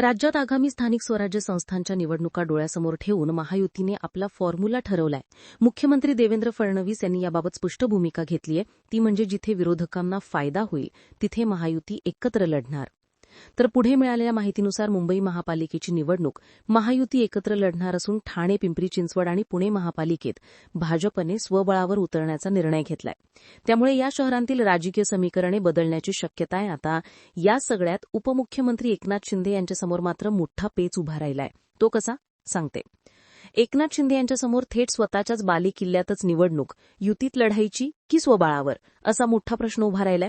राज्यात आगामी स्थानिक स्वराज्य संस्थांच्या निवडणुका डोळ्यासमोर ठेवून महायुतीने आपला फॉर्म्युला ठरवलाय. मुख्यमंत्री देवेंद्र फडणवीस यांनी याबाबत स्पष्ट भूमिका घेतली आहे ती म्हणजे जिथे विरोधकांना फायदा होईल तिथे महायुती एकत्र लढणार. तर पुढे मिळालेल्या माहितीनुसार मुंबई महापालिकेची निवडणूक महायुती एकत्र लढणार असून ठाणे पिंपरी चिंचवड आणि पुणे महापालिकेत भाजपने स्वबळावर उतरण्याचा निर्णय घेतलाय. त्यामुळे या शहरांतील राजकीय समीकरणे बदलण्याची शक्यता आहे. आता या सगळ्यात उपमुख्यमंत्री एकनाथ शिंदे यांच्यासमोर मात्र मोठा पेच उभा राहिलाय. तो कसा? सांगते. एकनाथ शिंदे यांच्यासमोर थेट स्वतःच्याच बाली किल्ल्यातच निवडणूक युतीत लढायची की स्वबळावर? असा मोठा प्रश्न उभा राहिलाय.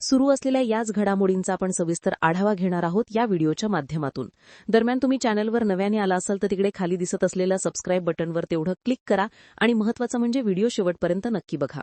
सुरू असलेल्या याच घडामोडींचा आपण सविस्तर आढावा घेणार आहोत या व्हिडिओच्या माध्यमातून. दरम्यान तुम्ही चॅनलवर नव्याने आला असाल तर तिकडे खाली दिसत असलेल्या सबस्क्राईब बटनवर तेवढं क्लिक करा आणि महत्वाचं म्हणजे व्हिडिओ शेवटपर्यंत नक्की बघा.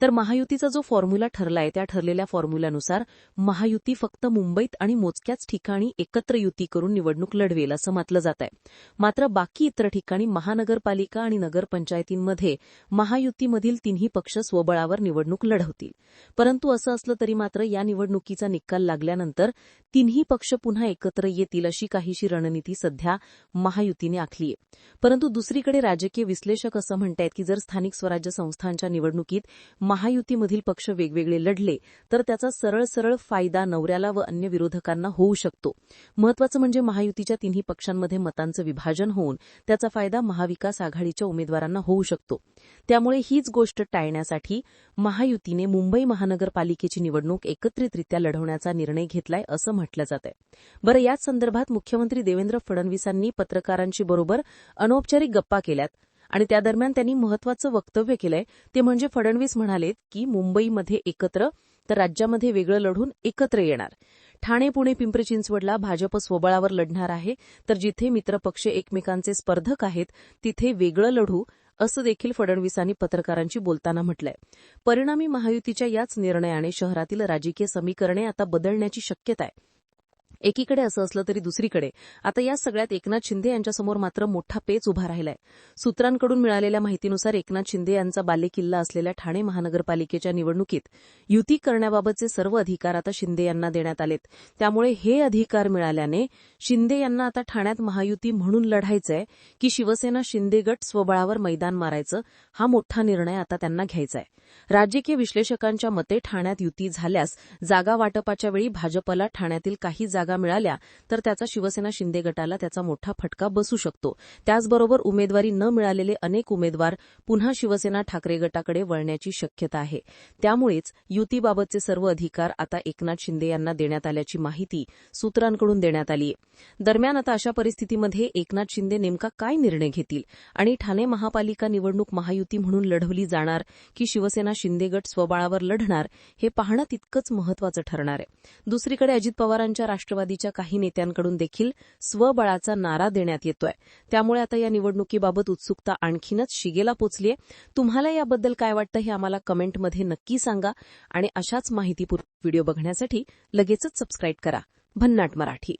तर महायुतीचा जो फॉर्म्युला ठरलाय त्या ठरलेल्या फॉर्म्युल्यानुसार महायुती फक्त मुंबईत आणि मोजक्याच ठिकाणी एकत्र युती करून निवडणूक लढवेल असं म्हटलं जात आहे मात्र बाकी इतर ठिकाणी महानगरपालिका आणि नगरपंचायतींमध्ये महायुतीमधील तिन्ही पक्ष स्वबळावर निवडणूक लढवतील. परंतु असं असलं तरी मात्र या निवडणुकीचा निकाल लागल्यानंतर तिन्ही पक्ष पुन्हा एकत्र येतील अशी काहीशी रणनीती सध्या महायुतीने आखली आहे परंतु दुसरीकडे राजकीय विश्लेषक असं म्हणतायत की जर स्थानिक स्वराज्य संस्थांच्या निवडणुकीत महायुतीमधील पक्ष वेगवेगळे लढले तर त्याचा सरळ सरळ फायदा नवऱ्याला व अन्य विरोधकांना होऊ शकतो. महत्वाचं म्हणजे महायुतीच्या तिन्ही पक्षांमध्ये मतांचं विभाजन होऊन त्याचा फायदा महाविकास आघाडीच्या उमेदवारांना होऊ शकतो. त्यामुळे हीच गोष्ट टाळण्यासाठी महायुतीने मुंबई महानगरपालिकेची निवडणूक एकत्रितरित्या लढवण्याचा निर्णय घेतलाय असं म्हटलं जात आहे बरं याच संदर्भात मुख्यमंत्री देवेंद्र फडणवीसांनी पत्रकारांशी बरोबर अनौपचारिक गप्पा केल्यात. आणि त्या दरम्यान त्यांनी महत्वाचं वक्तव्य केलंय. ते म्हणजे फडणवीस म्हणालेत की मुंबईमध्ये एकत्र तर राज्यामध्ये वेगळं लढून एकत्र येणार. ठाणे पुणे पिंपरी चिंचवडला भाजप स्वबळावर लढणार आहे तर जिथे मित्रपक्ष एकमेकांचे स्पर्धक आहेत तिथे वेगळं लढू असं देखील फडणवीसांनी पत्रकारांशी बोलताना म्हटलंय. परिणामी महायुतीच्या याच निर्णयाने शहरातील राजकीय समीकरणे आता बदलण्याची शक्यता आहे एकीकडे असं असलं तरी दुसरीकडे. आता या सगळ्यात एकनाथ शिंदे यांच्यासमोर मात्र मोठा पेच उभा राहिलाय. सूत्रांकडून मिळालेल्या माहितीनुसार एकनाथ शिंदे यांचा बालेकिल्ला असलेल्या ठाणे महानगरपालिकेच्या निवडणुकीत युती करण्याबाबतचे सर्व अधिकार आता शिंदे यांना देण्यात आलेत. त्यामुळे हे अधिकार मिळाल्याने शिंदे यांना आता ठाण्यात महायुती म्हणून लढायचंय की शिवसेना शिंदे गट स्वबळावर मैदान मारायचं हा मोठा निर्णय आता त्यांना घ्यायचा आहे राजकीय विश्लेषकांच्या मते ठाण्यात युती झाल्यास जागा वाटपाच्या वेळी भाजपला ठाण्यातील काही जागा मिळाल्या तर त्याचा शिवसेना शिंदे गटाला त्याचा मोठा फटका बसू शकतो. त्याचबरोबर उमेदवारी न मिळालेले अनेक उमेदवार पुन्हा शिवसेना ठाकरे गटाकडे वळण्याची शक्यता आहे. त्यामुळेच युतीबाबतचे सर्व अधिकार आता एकनाथ शिंदे यांना देण्यात आल्याची माहिती सूत्रांकडून देण्यात आली दरम्यान आता अशा परिस्थितीमध्ये एकनाथ शिंदे नेमका काय निर्णय घेतील? आणि ठाणे महापालिका निवडणूक महायुती म्हणून लढवली जाणार की शिवसेना शिंदे गट स्वबळावर लढणार हे पाहणं तितकंच महत्वाचं ठरणार आहे. दुसरीकडे अजित पवारांच्या राष्ट्रवादी राष्ट्रवादीच्या काही नेत्यांकडून देखील स्वबळाचा नारा देण्यात येतोय. त्यामुळे आता या निवडणुकीबाबत उत्सुकता आणखीनच शिगेला पोचलीय. तुम्हाला याबद्दल काय वाटतं हे आम्हाला कमेंटमध्ये नक्की सांगा आणि अशाच माहितीपूर्वक व्हिडिओ बघण्यासाठी लगेचच सबस्क्राईब करा. भन्नाट मराठी.